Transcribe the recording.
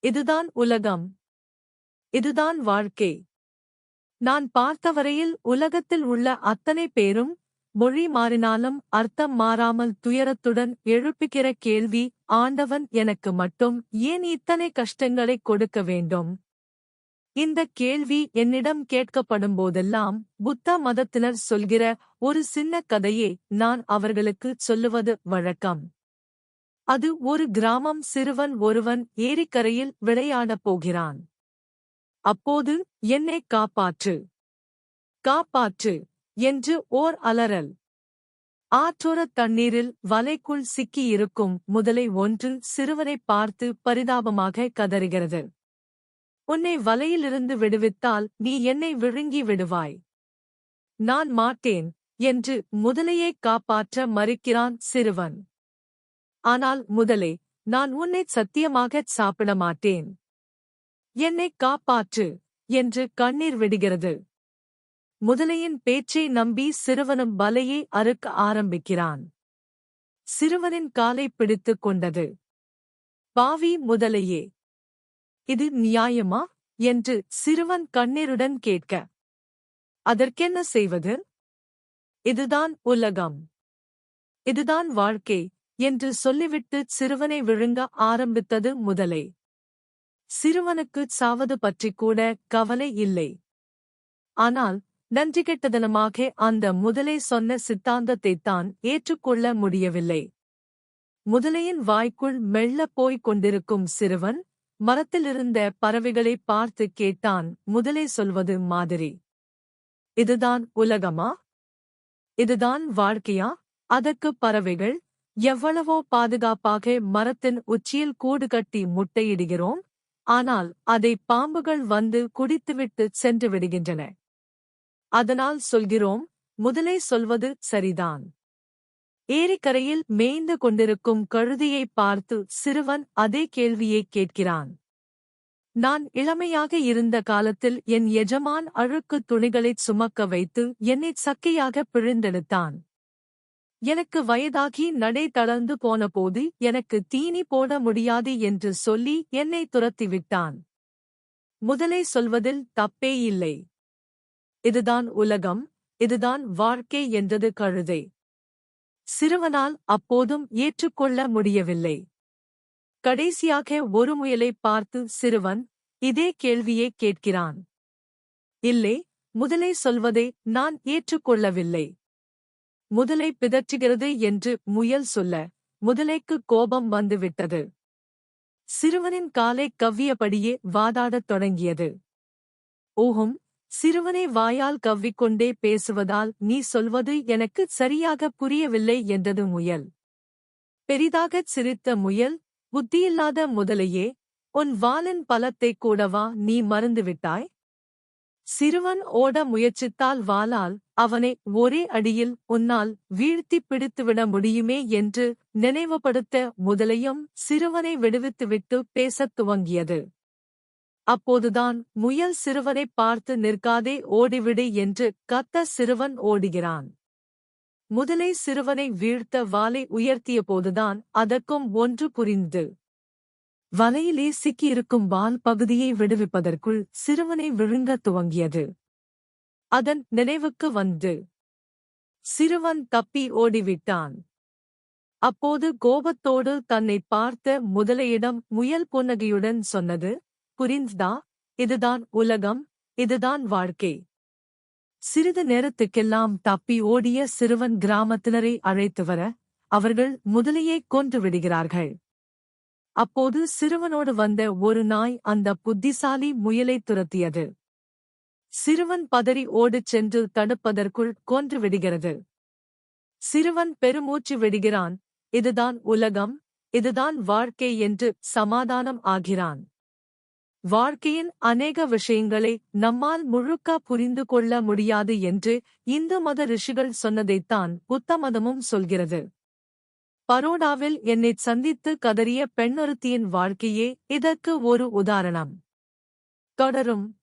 இதுதான் உலகம். இதுதான் வாழ்க்கை. நான் பார்த்தவரையில் உலகத்தில் உள்ள அத்தனை பேரும் மொழி மாறினாலும் அர்த்தம் மாறாமல் துயரத்துடன் எழுப்புகிற கேள்வி ஆண்டவன் எனக்கு மட்டும் ஏன் இத்தனை கஷ்டங்களை கொடுக்க வேண்டும்? இந்த கேள்வி என்னிடம் கேட்கப்படும் போதெல்லாம் புத்த மதத்தினர் சொல்கிற ஒரு சின்ன கதையை நான் அவர்களுக்கு சொல்லுவது வழக்கம். அது ஒரு கிராமம் சிறுவன் ஒருவன் ஏரிக்கரையில் விளையாடப் போகிறான். அப்போது என்னை காப்பாற்று. காப்பாற்று என்று ஓர் அலறல். ஆற்றோரத் தண்ணீரில் வலைக்குள் சிக்கியிருக்கும் முதலை ஒன்று சிறுவனைப் பார்த்து பரிதாபமாக கதறுகிறது. உன்னை வலையிலிருந்து விடுவித்தால் நீ என்னை விழுங்கி விடுவாய். நான் மாட்டேன் என்று முதலையை காப்பாற்ற மறுக்கிறான் சிறுவன். ஆனால் முதலே நான் உன்னை சத்தியமாகச் சாப்பிட மாட்டேன். என்னை காப்பாற்று என்று கண்ணீர் விடுகிறது. முதலையின் பேச்சை நம்பி சிறுவனும் வலையை அறுக்க ஆரம்பிக்கிறான். சிறுவனின் காலை பிடித்துக் கொண்டது. பாவி முதலையே இது நியாயமா? என்று சிறுவன் கண்ணீருடன் கேட்க. அதற்கென்ன செய்வது? இதுதான் உலகம். இதுதான் வாழ்க்கை. என்று சொல்லிவிட்டு சிறுவனை விழுங்க ஆரம்பித்தது முதலை. சிறுவனுக்கு சாவது பற்றிக் கூட கவலை இல்லை. ஆனால் நன்றிகெட்டதனமாக அந்த முதலை சொன்ன சித்தாந்தத்தைத்தான் ஏற்றுக்கொள்ள முடியவில்லை. முதலையின் வாய்க்குள் மெல்லப் போய்க் கொண்டிருக்கும் சிறுவன் மரத்திலிருந்த பறவைகளை பார்த்து கேட்டான் முதலை சொல்வது மாதிரி. இதுதான் உலகமா? இதுதான் வாழ்க்கையா? அதற்கு பறவைகள் எவ்வளவோ பாதுகாப்பாக மரத்தின் உச்சியில் கூடு கட்டி முட்டையிடுகிறோம். ஆனால் அதை பாம்புகள் வந்து குடித்துவிட்டு சென்று விடுகின்றன. அதனால் சொல்கிறோம் முதலே சொல்வது சரிதான். ஏரிக்கரையில் மேய்ந்து கொண்டிருக்கும் கழுதியை பார்த்து சிறுவன் அதே கேள்வியை கேட்கிறான். நான் இளமையாக இருந்த காலத்தில் என் எஜமான் அழுக்கு துணிகளைச் சுமக்க வைத்து என்னை சக்கையாக பிழிந்தெடுத்தான். எனக்கு வயதாகி நடை தளர்ந்து போனபோது எனக்கு தீனி போட முடியாது என்று சொல்லி என்னை துரத்திவிட்டான். முதலை சொல்வதில் தப்பே இல்லை. இதுதான் உலகம் இதுதான் வாழ்க்கை என்றது கழுதை. சிறுவனால் அப்போதும் ஏற்றுக்கொள்ள முடியவில்லை. கடைசியாக ஒரு முயலை பார்த்து சிறுவன் இதே கேள்வியே கேட்கிறான். இல்லை முதலை சொல்வதை நான் ஏற்றுக்கொள்ளவில்லை. முதலை பிதற்றுகிறது என்று முயல் சொல்ல முதலைக்கு கோபம் வந்துவிட்டது. சிறுவனின் காலை கவ்வியபடியே வாதாடத் தொடங்கியது. ஓஹும் சிறுவனை வாயால் கவ்விக்கொண்டே பேசுவதால் நீ சொல்வது எனக்கு சரியாக புரியவில்லை என்றது முயல். பெரிதாகச் சிரித்த முயல் புத்தியில்லாத முதலையே உன் வாலின் பலத்தைக் கூடவா நீ மறந்துவிட்டாய்? சிறுவன் ஓட முயற்சித்தால் வாளால் அவனை ஒரே அடியில் உன்னால் வீழ்த்திப் பிடித்துவிட முடியுமே என்று நினைவுபடுத்த முதலையும் சிறுவனை விடுவித்துவிட்டு பேசத் துவங்கியது. அப்போதுதான் முயல் சிறுவனைப் பார்த்து நிற்காதே ஓடிவிடு என்று கத்த சிறுவன் ஓடுகிறான். முதலை சிறுவனை வீழ்த்த வாலை உயர்த்திய போதுதான் அதற்கும் ஒன்று புரிந்து. வலையிலே சிக்கியிருக்கும் வால் பகுதியை விடுவிப்பதற்குள் சிறுவனை விழுங்கத் துவங்கியது. அதன் நினைவுக்கு வந்து. சிறுவன் தப்பி ஓடிவிட்டான். அப்போது கோபத்தோடு தன்னை பார்த்த முதலையிடம் முயல் புன்னகையுடன் சொன்னது புரிந்ததா? இதுதான் உலகம் இதுதான் வாழ்க்கை. சிறிது நேரத்துக்கெல்லாம் தப்பி ஓடிய சிறுவன் கிராமத்தினரை அழைத்து வர அவர்கள் முதலையை கொன்று விடுகிறார்கள். அப்போது சிறுவனோடு வந்த ஒரு நாய் அந்த புத்திசாலி முயலை துரத்தியது. சிறுவன் பதறி ஓடிச் சென்று தடுப்பதற்குள் கொன்று விடுகிறது. சிறுவன் பெருமூச்சு விடுகிறான். இதுதான் உலகம் இதுதான் வாழ்க்கை என்று சமாதானம் ஆகிறான். வாழ்க்கையின் அநேக விஷயங்களை நம்மால் முழுக்க புரிந்து கொள்ள முடியாது என்று இந்து மத ரிஷிகள் சொன்னதைத்தான் புத்த மதமும் சொல்கிறது. பரோடாவில் என்னைச் சந்தித்து கதறிய பெண்ணொருத்தியின் வாழ்க்கையே இதற்கு ஒரு உதாரணம். தொடரும்.